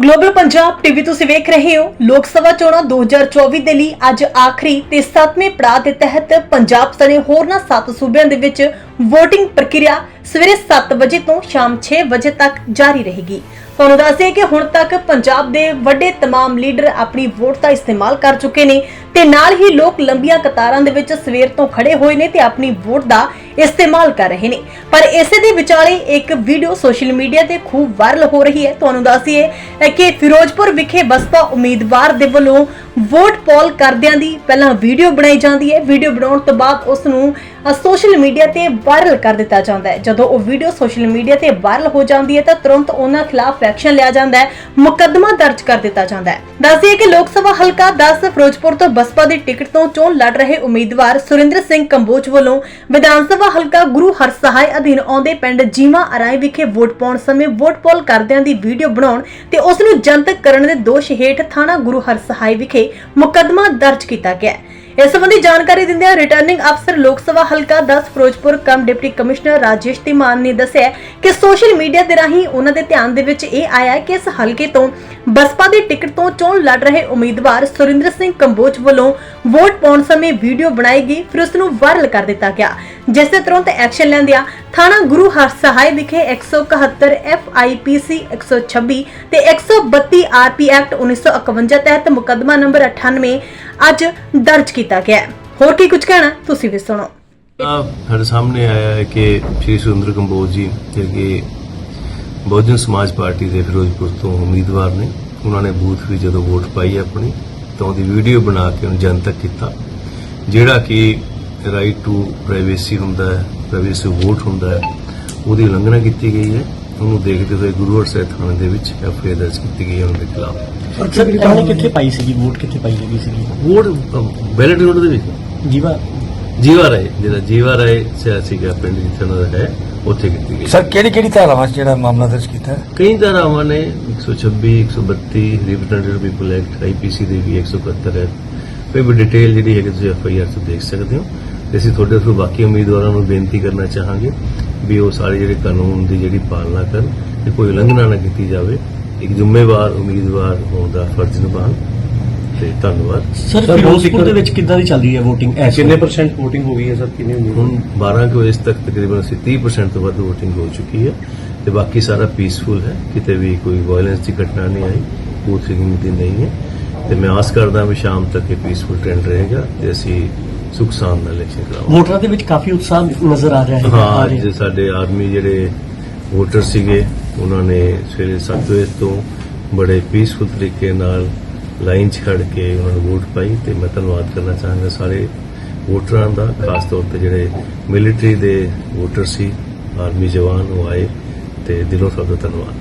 Global Punjab TV ਤੁਸੀਂ ਵੇਖ ਰਹੇ ਹੋ ਲੋਕ ਸਭਾ ਚੋਣਾਂ 2024 ਦੇ ਲਈ ਅੱਜ ਆਖਰੀ ਤੇ 7ਵੇਂ ਪੜਾਅ ਦੇ ਤਹਿਤ ਪੰਜਾਬ ਸਣੇ ਹੋਰਨਾਂ 7 ਸੂਬਿਆਂ ਦੇ ਵਿੱਚ VOTING ਪ੍ਰਕਿਰਿਆ ਸਵੇਰੇ 7 ਵਜੇ ਤੋਂ ਸ਼ਾਮ 6 ਵਜੇ ਤੱਕ ਜਾਰੀ ਰਹੇਗੀ ਤੁਹਾਨੂੰ ਦੱਸਿਆ ਕਿ ਹੁਣ ਤੱਕ ਪੰਜਾਬ ਦੇ ਵੱਡੇ तमाम ਲੀਡਰ ਆਪਣੀ ਵੋਟ ਦਾ ਇਸਤੇਮਾਲ ਕਰ ਚੁੱਕੇ ਨੇ ਤੇ ਨਾਲ ਹੀ ਲੋਕ ਲੰਬੀਆਂ ਕਤਾਰਾਂ ਦੇ ਵਿੱਚ ਸਵੇਰ ਤੋਂ ਖੜੇ ਹੋਏ ਨੇ ਤੇ ਆਪਣੀ ਵੋਟ ਦਾ ਇਸਤੇਮਾਲ ਕਰ ਰਹੇ ਨੇ। ਪਰ ਇਸੇ ਦੇ ਵਿਚਾਲੇ ਇੱਕ ਵੀਡੀਓ ਸੋਸ਼ਲ ਮੀਡੀਆ ਤੇ ਖੂਬ ਵਾਇਰਲ ਹੋ ਰਹੀ ਹੈ। ਤੁਹਾਨੂੰ ਦੱਸੀਏ ਕਿ ਫਿਰੋਜ਼ਪੁਰ ਵਿਖੇ ਬਸਪਾ ਉਮੀਦਵਾਰ ਦੇ ਵੱਲੋਂ ਵੋਟ ਪੋਲ ਕਰਦਿਆਂ ਦੀ ਪਹਿਲਾਂ ਵੀਡੀਓ ਬਣਾਈ ਜਾਂਦੀ ਹੈ। ਵੀਡੀਓ ਬਣਾਉਣ ਤੋਂ ਬਾਅਦ ਉਸ ਨੂੰ ਸੋਸ਼ਲ ਮੀਡੀਆ ਤੇ ਵਾਇਰਲ ਕਰ ਦਿੱਤਾ ਜਾਂਦਾ ਹੈ। ਜਦੋਂ ਉਹ ਵੀਡੀਓ ਸੋਸ਼ਲ ਮੀਡੀਆ ਤੇ ਵਾਇਰਲ ਹੋ ਜਾਂਦੀ ਹੈ ਤਾਂ ਤੁਰੰਤ ਉਹਨਾਂ ਖਿਲਾਫ ਐਕਸ਼ਨ ਲਿਆ ਜਾਂਦਾ ਹੈ। ਮੁਕੱਦਮਾ ਦਰਜ ਕਰ ਦਿੱਤਾ ਜਾਂਦਾ ਹੈ। ਦੱਸਿਏ ਕਿ ਲੋਕ ਸਭਾ ਹਲਕਾ 10 ਫਿਰੋਜ਼ਪੁਰ ਤੋਂ ਬਸਪਾ ਦੀ ਟਿਕਟ ਤੋਂ ਚੋਣ ਲੜ ਰਹੇ ਉਮੀਦਵਾਰ ਸੁਰਿੰਦਰ ਸਿੰਘ ਕੰਬੋਜ ਵੱਲੋਂ ਵਿਧਾਨ ਸਭਾ ਹਲਕਾ ਗੁਰੂ ਹਰਸਹਾਏ ਅਧੀਨ ਆਉਂਦੇ ਪਿੰਡ ਜੀਵਾ ਅਰਾਈ ਵਿਖੇ ਵੋਟ ਪਾਉਣ ਸਮੇਂ ਵੋਟ ਪੋਲ ਕਰਦਿਆਂ ਦੀ ਵੀਡੀਓ ਬਣਾਉਣ ਤੇ ਉਸ ਨੂੰ ਜਨਤਕ ਕਰਨ ਦੇ ਦੋਸ਼ ਹੇਠ ਥਾਣਾ ਗੁਰੂ ਹਰ ਸਹਾਇ ਵਿਖੇ ਮੁਕੱਦਮਾ ਦਰਜ ਕੀਤਾ ਗਿਆ ਹੈ। ਇਸ ਸੰਬੰਧੀ ਜਾਣਕਾਰੀ ਦਿੰਦਿਆਂ ਰਿਟਰਨਿੰਗ ਅਫਸਰ ਲੋਕ ਸਭਾ ਹਲਕਾ 10 Firozpur cum deputy commissioner Rajesh Timan ਨੇ ਦੱਸਿਆ ਕਿ ਸੋਸ਼ਲ ਮੀਡੀਆ ਦੇ ਰਾਹੀਂ ਉਹਨਾਂ ਦੇ ਧਿਆਨ ਦੇ ਵਿੱਚ ਇਹ ਆਇਆ ਕਿ ਇਸ ਹਲਕੇ ਤੋਂ ਬਸਪਾ ਦੀ ਟਿਕਟ ਤੋਂ ਚੋਣ ਲੜ ਰਹੇ ਉਮੀਦਵਾਰ ਸੁਰਿੰਦਰ ਸਿੰਘ ਕੰਬੋਜ ਵੱਲੋਂ ਵੋਟ ਪਾਉਣ ਸਮੇਂ ਵੀਡੀਓ ਬਣਾਈ ਗਈ, ਫਿਰ ਉਸ ਨੂੰ ਵਾਇਰਲ ਕਰ ਦਿੱਤਾ ਗਿਆ। ਜਿਸ ਦੇ ਤੁਰੰਤ ਐਕਸ਼ਨ ਲੈਂਦਿਆਂ ਥਾਣਾ ਗੁਰੂ ਹਰਸਹਾਏ ਵਿਖੇ 171 ਐਫਆਈਪੀਸੀ 126 ਤੇ 132 ਆਰਪੀ ਐਕਟ 1951 ਤਹਿਤ ਮੁਕੱਦਮਾ ਨੰਬਰ 98 ਅੱਜ ਦਰਜ ਕੀਤਾ ਗਿਆ। ਹੈ ਹੋਰ ਕੀ ਕੁਝ ਕਹਿਣਾ? ਤੁਸੀਂ ਵੀ ਸੁਣੋ। ਆ, ਸਾਡੇ ਸਾਹਮਣੇ ਆਇਆ ਹੈ ਕਿ ਸ਼੍ਰੀ ਸੁਰਿੰਦਰ ਕੰਬੋਜ ਜੀ ਜਿਹੜੇ ਬਹੁਜਨ ਸਮਾਜ ਪਾਰਟੀ ਦੇ ਫਿਰੋਜ਼ਪੁਰ ਤੋਂ ਉਮੀਦਵਾਰ ਨੇ। ਉਹਨਾਂ ਨੇ ਬੂਥ ਵੀ ਜਦੋਂ ਵੋਟ ਪਾਈ ਆਪਣੀ, ਤਾਂ ਉਹਦੀ ਵੀਡੀਓ ਬਣਾ ਕੇ ਉਹਨੂੰ ਜਨਤਕ ਕੀਤਾ। ਜਿਹੜਾ ਕਿ ਰਾਈਟ ਟੂ ਪ੍ਰਾਈਵੇਸੀ ਹੁੰਦਾ ਹੈ ਪ੍ਰਾਈਵੇਸੀ ਵੋਟ ਹੁੰਦਾ ਹੈ, ਉਹਦੀ ਉਲੰਘਣਾ ਕੀਤੀ ਗਈ ਹੈ। ਉਹਨੂੰ ਦੇਖਦੇ ਹੋਏ ਗੁਰੂ ਹਰਸਹਿ ਥਾਣੇ ਦੇ ਵਿੱਚ ਐਫਆਈਆਰ ਦਰਜ ਕੀਤੀ ਗਈ ਹੈ ਉਹਨਾਂ ਦੇ ਖਿਲਾਫ। ਸਰ ਇਹਨੇ ਕਿੱਥੇ ਪਾਈ ਸੀਗੀ? ਵੋਟ ਕਿੱਥੇ ਪਾਈ ਹੈਗੀ ਸੀਗੀ? ਵੋਟ ਬੈਲਟ ਰੋਡ ਦੇ ਵਿੱਚ? ਜੀਵਾ ਜੀਵਾ ਰਾਏ ਜਿਹੜਾ ਜੀਵਾ ਰਾਏ ਸਿਆਸੀ ਦਾ ਪਿੰਡ ਜਿੱਥੇ ਉਹਨਾਂ ਦਾ ਹੈ ਉੱਥੇ ਕੀਤੀ ਗਈ। ਸਰ ਕਿਹੜੀ ਕਿਹੜੀ ਧਾਰਾਵਾਂ ਜਿਹੜਾ ਮਾਮਲਾ ਦਰਜ ਕੀਤਾ? ਹੈ ਕਈ ਧਾਰਾਵਾਂ ਨੇ 126 132 ਰਿਪਰੈਜ਼ੈਂਟੇਟਿਵ ਪੀਪਲ ਐਕਟ ਆਈਪੀਸੀ ਦੇ ਵੀ 171 ਹੈ। ਕੋਈ ਵੀ ਡਿਟੇਲ ਜਿਹੜੀ ਹੈ ਕਿ ਤੁਸੀਂ ਐਫਆਈਆਰ ਤੋਂ ਦੇਖ ਸਕਦੇ ਹੋ। ਅਸੀਂ ਤੁਹਾਡੇ ਤੋਂ ਬਾਕੀ ਉਮੀਦਵਾਰਾਂ ਨੂੰ ਬੇਨਤੀ ਕਰਨਾ ਚਾਹਾਂਗੇ ਵੀ ਉਹ ਸਾਰੇ ਜਿਹੜੇ ਕਾਨੂੰਨ ਦੀ ਜਿਹੜੀ ਪਾਲਣਾ ਕਰਨ ਤੇ ਕੋਈ ਉਲੰਘਣਾ ਨਾ ਕੀਤੀ ਜਾਵੇ। ਇੱਕ ਜ਼ਿੰਮੇਵਾਰ ਉਮੀਦਵਾਰ ਹੋਣ ਦਾ ਫਰਜ਼ ਨਿਭਾਉਣ। ਤੇ ਧੰਨਵਾਦ। ਸਰ ਫਿਰੋਜ਼ਪੁਰ ਦੇ ਵਿੱਚ ਕਿੱਦਾਂ ਦੀ ਚੱਲ ਰਹੀ ਹੈ VOTING? ਕਿੰਨੇ ਪਰਸੈਂਟ VOTING ਹੋ ਗਈ ਹੈ ਸਰ ਕਿੰਨੀ ਉਮੀਦ ਹੁਣ 12 ਕੁ ਵਜੇ ਤੱਕ ਤਕਰੀਬਨ ਅਸੀਂ 30% ਤੋਂ ਵੱਧ VOTING ਹੋ ਚੁੱਕੀ ਹੈ। ਤੇ ਬਾਕੀ ਸਾਰਾ ਪੀਸਫੁਲ ਹੈ। ਕਿਤੇ ਵੀ ਕੋਈ ਵਾਇਲੈਂਸ ਦੀ ਘਟਨਾ ਨਹੀਂ ਆਈ ਫਿੰਗਿੰਗ ਦੀ ਨਹੀਂ ਹੈ। ਤੇ ਮੈਂ ਆਸ ਕਰਦਾ ਵੀ ਸ਼ਾਮ ਤੱਕ ਇਹ ਪੀਸਫੁਲ ਟ੍ਰੈਂਡ ਰਹੇਗਾ ਤੇ ਅਸੀਂ ਸੁਖ ਸ਼ਾਂਤ ਨਾਲ ਇਲੈਕਸ਼ਨ ਕਰਾਵਾਂਗੇ ਵੋਟਰਾਂ ਦੇ ਵਿੱਚ ਕਾਫੀ ਉਤਸ਼ਾਹ ਨਜ਼ਰ ਆ ਰਿਹਾ ਹੈ। ਹਾਂ ਅੱਜ। ਸਾਡੇ ਆਦਮੀ ਜਿਹੜੇ ਵੋਟਰ ਸੀਗੇ ਉਹਨਾਂ ਨੇ ਸਵੇਰੇ 7 ਵਜੇ ਤੋਂ ਬੜੇ ਪੀਸਫੁਲ ਤਰੀਕੇ ਨਾਲ ਲਾਈਨ 'ਚ ਖੜ ਕੇ ਉਹਨਾਂ ਨੂੰ ਵੋਟ ਪਾਈ ਤੇ ਮੈਂ ਧੰਨਵਾਦ ਕਰਨਾ ਚਾਹਾਂਗਾ ਸਾਰੇ ਵੋਟਰਾਂ ਦਾ ਖਾਸ ਤੌਰ ਤੇ ਜਿਹੜੇ ਮਿਲਟਰੀ ਦੇ ਵੋਟਰ ਸੀ ਆਰਮੀ ਜਵਾਨ ਉਹ ਆਏ ਤੇ ਦਿਲੋਂ ਸਭ ਦਾ ਧੰਨਵਾਦ।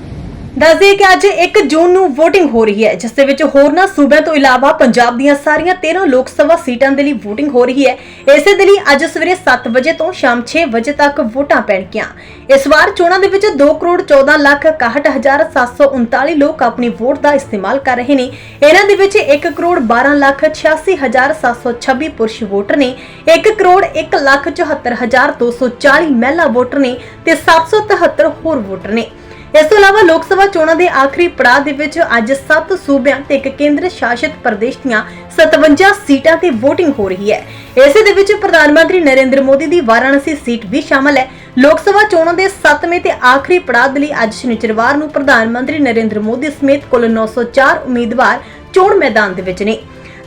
ਦੱਸਦੇ ਕਿ ਅੱਜ 1 ਜੂਨ ਨੂੰ VOTING ਹੋ ਰਹੀ ਹੈ, ਜਿਸ ਦੇ ਵਿੱਚ ਹੋਰਨਾਂ ਸੂਬਿਆਂ ਤੋਂ ਇਲਾਵਾ ਪੰਜਾਬ ਦੀਆਂ ਸਾਰੀਆਂ 13 ਲੋਕ ਸਭਾ ਸੀਟਾਂ ਦੇ ਲਈ VOTING ਹੋ ਰਹੀ ਹੈ। ਇਸੇ ਦੇ ਲਈ ਅੱਜ ਸਵੇਰੇ 7 ਵਜੇ ਤੋਂ ਸ਼ਾਮ 6 ਵਜੇ ਤੱਕ ਵੋਟਾਂ ਪੈਣਗੀਆਂ। ਇਸ ਵਾਰ ਚੋਣਾਂ ਦੇ ਵਿੱਚ 2 ਕਰੋੜ 14 ਲੱਖ 61739 ਲੋਕ ਆਪਣੀ ਵੋਟ ਦਾ ਇਸਤੇਮਾਲ ਕਰ ਰਹੇ ਨੇ। ਇਹਨਾਂ ਦੇ ਵਿੱਚ 1 ਕਰੋੜ 12 ਲੱਖ 86726 ਪੁਰਸ਼ ਵੋਟਰ ਨੇ 1 ਕਰੋੜ 1 ਲੱਖ 74240 ਮਹਿਲਾ ਵੋਟਰ ਨੇ ਤੇ 773 ਹੋਰ ਵੋਟਰ ਨੇ। ਇਸ ਤੋਂ ਇਲਾਵਾ ਲੋਕ ਸਭਾ ਚੋਣਾਂ ਦੇ ਆਖਰੀ ਪੜਾਅ ਦੇ ਵਿੱਚ ਅੱਜ 7 ਸੂਬਿਆਂ ਤੇ ਇੱਕ ਕੇਂਦਰ ਸ਼ਾਸਿਤ ਪ੍ਰਦੇਸ਼ ਦੀਆਂ 57 ਸੀਟਾਂ ਤੇ VOTING ਹੋ ਰਹੀ ਹੈ। ਇਸੇ ਦੇ ਵਿੱਚ ਪ੍ਰਧਾਨ ਮੰਤਰੀ ਨਰਿੰਦਰ ਮੋਦੀ ਦੀ ਵਾਰਾਣਸੀ ਸੀਟ ਵੀ ਸ਼ਾਮਲ ਹੈ। ਲੋਕ ਸਭਾ ਚੋਣਾਂ ਦੇ 7ਵੇਂ ਤੇ ਆਖਰੀ ਪੜਾਅ ਦੇ ਲਈ ਅੱਜ ਸ਼ਨੀਚਰਵਾਰ ਨੂੰ ਪ੍ਰਧਾਨ ਮੰਤਰੀ ਨਰਿੰਦਰ ਮੋਦੀ ਸਮੇਤ ਕੁੱਲ 904 ਉਮੀਦਵਾਰ ਚੋਣ ਮੈਦਾਨ ਦੇ ਵਿੱਚ ਨੇ।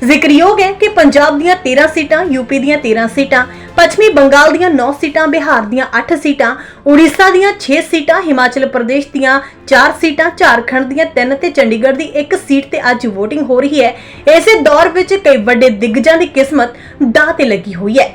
ਜ਼ਿਕਰਯੋਗ ਹੈ ਕਿ ਪੰਜਾਬ ਦੀਆਂ 13 ਸੀਟਾਂ ਯੂਪੀ ਦੀਆਂ 13 ਸੀਟਾਂ ਪੱਛਮੀ ਬੰਗਾਲ ਦੀਆਂ 9 ਸੀਟਾਂ, ਬਿਹਾਰ ਦੀਆਂ 8 ਸੀਟਾਂ, ਉੜੀਸਾ ਦੀਆਂ 6 ਸੀਟਾਂ, ਹਿਮਾਚਲ ਪ੍ਰਦੇਸ਼ ਦੀਆਂ 4 ਸੀਟਾਂ, ਝਾਰਖੰਡ ਦੀਆਂ 3 ਤੇ ਚੰਡੀਗੜ੍ਹ ਦੀ 1 ਸੀਟ ਤੇ ਅੱਜ VOTING ਹੋ ਰਹੀ ਹੈ। ਇਸੇ ਦੌਰ ਵਿੱਚ ਕਈ ਵੱਡੇ ਦਿੱਗਜਾਂ ਦੀ ਕਿਸਮਤ ਦਾਅ ਤੇ ਲੱਗੀ ਹੋਈ ਹੈ।